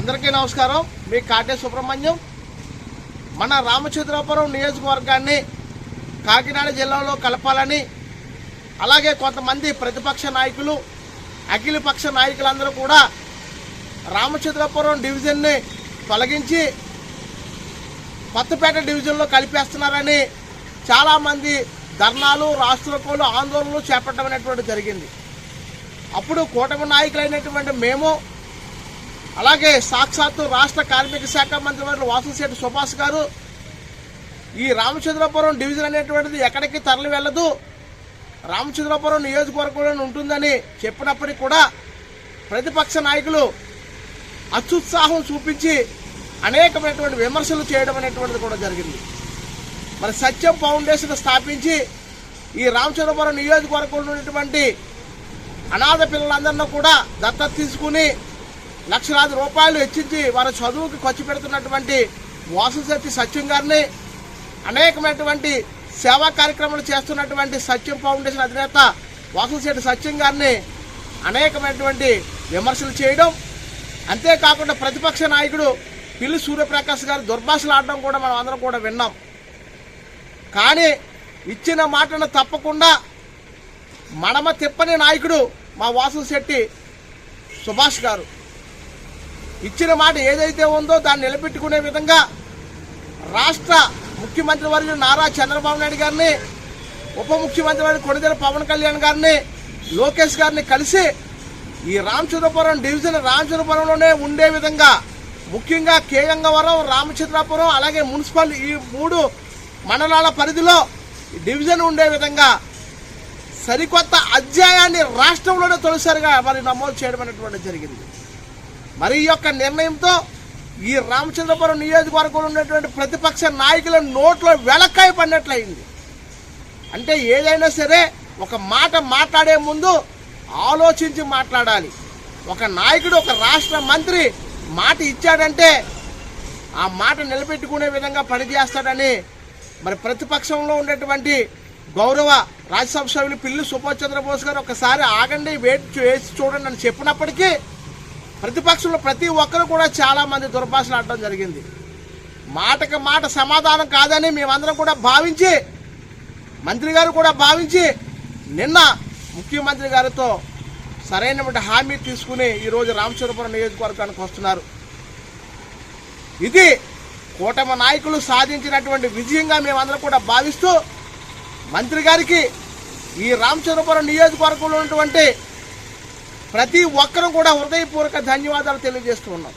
అందరికీ నమస్కారం. మీ కాటే సుబ్రహ్మణ్యం. మన రామచంద్రాపురం నియోజకవర్గాన్ని కాకినాడ జిల్లాలో కలపాలని అలాగే కొంతమంది ప్రతిపక్ష నాయకులు అఖిలపక్ష నాయకులందరూ కూడా రామచంద్రాపురం డివిజన్ని తొలగించి కొత్తపేట డివిజన్లో కలిపేస్తున్నారని చాలామంది ధర్నాలు రాష్ట్రకోలు ఆందోళనలు చేపట్టడం అనేటువంటి జరిగింది. అప్పుడు కూటమి నాయకులైనటువంటి మేము అలాగే సాక్షాత్తు రాష్ట్ర కార్మిక శాఖ మంత్రి వారు వాసంశెట్టి సుభాష్ గారు ఈ రామచంద్రపురం డివిజన్ అనేటువంటిది ఎక్కడికి తరలి వెళ్ళదు. రామచంద్రపురం నియోజకవర్గంలో ఉంటుందని చెప్పినప్పటికీ కూడా ప్రతిపక్ష నాయకులు అత్యుత్సాహం చూపించి అనేకమైనటువంటి విమర్శలు చేయడం అనేటువంటిది కూడా జరిగింది. మరి సత్యం ఫౌండేషన్ స్థాపించి ఈ రామచంద్రపురం నియోజకవర్గంలో ఉన్నటువంటి అనాథ పిల్లలందరినీ కూడా దత్తత తీసుకుని లక్షలాది రూపాయలు హెచ్చించి వారి చదువుకి ఖర్చు పెడుతున్నటువంటి వాసుశక్తి సత్యం గారిని అనేకమైనటువంటి సేవా కార్యక్రమాలు చేస్తున్నటువంటి సత్యం ఫౌండేషన్ అధినేత వాసుశెట్టి సత్యం గారిని అనేకమైనటువంటి విమర్శలు చేయడం. అంతేకాకుండా ప్రతిపక్ష నాయకుడు పిల్లి సూర్యప్రకాష్ గారు దుర్భాషలు ఆడడం కూడా మనం అందరం కూడా విన్నాం. కానీ ఇచ్చిన మాటను తప్పకుండా మడమ తిప్పని నాయకుడు మా వాసు శెట్టి సుభాష్ గారు. ఇచ్చిన మాట ఏదైతే ఉందో దాన్ని నిలబెట్టుకునే విధంగా రాష్ట్ర ముఖ్యమంత్రి వర్యులు నారా చంద్రబాబు నాయుడు గారిని ఉప ముఖ్యమంత్రి వారి కొణిదెల పవన్ కళ్యాణ్ గారిని లోకేష్ గారిని కలిసి ఈ రామచంద్రపురం డివిజన్ రామచంద్రపురంలోనే ఉండే విధంగా ముఖ్యంగా కేగంగవరం రామచంద్రాపురం అలాగే మున్సిపల్ ఈ మూడు మండలాల పరిధిలో డివిజన్ ఉండే విధంగా సరికొత్త అధ్యాయాన్ని రాష్ట్రంలోనే తొలిసారిగా మరి నమోదు చేయడం అనేటువంటి జరిగింది. మరి ఈ యొక్క నిర్ణయంతో ఈ రామచంద్రపురం నియోజకవర్గంలో ఉన్నటువంటి ప్రతిపక్ష నాయకుల నోట్లో వెలక్కాయ పడినట్లయింది. అంటే ఏదైనా సరే ఒక మాట మాట్లాడే ముందు ఆలోచించి మాట్లాడాలి. ఒక నాయకుడు ఒక రాష్ట్ర మంత్రి మాట ఇచ్చాడంటే ఆ మాట నిలబెట్టుకునే విధంగా పనిచేస్తాడని మరి ప్రతిపక్షంలో ఉండేటువంటి గౌరవ రాజ్యసభ సభ్యులు పిల్లి సుభాష్ చంద్రబోస్ గారు ఒకసారి ఆగండి వేచి చేసి చూడండి అని చెప్పినప్పటికీ ప్రతిపక్షంలో ప్రతి ఒక్కరు కూడా చాలా మంది దుర్భాషలు ఆడటం జరిగింది. మాటకి మాట సమాధానం కాదని మేమందరం కూడా భావించి మంత్రి గారు కూడా భావించి నిన్న ముఖ్యమంత్రి గారితో సరైనటువంటి హామీ తీసుకుని ఈరోజు రామచంద్రపురం నియోజకవర్గానికి వస్తున్నారు. ఇది కూటమి నాయకులు సాధించినటువంటి విజయంగా మేమందరం కూడా భావిస్తూ మంత్రి గారికి ఈ రామచంద్రపురం నియోజకవర్గంలో ఉన్నటువంటి ప్రతి ఒక్కరూ కూడా హృదయపూర్వక ధన్యవాదాలు తెలియజేస్తూ ఉన్నాం.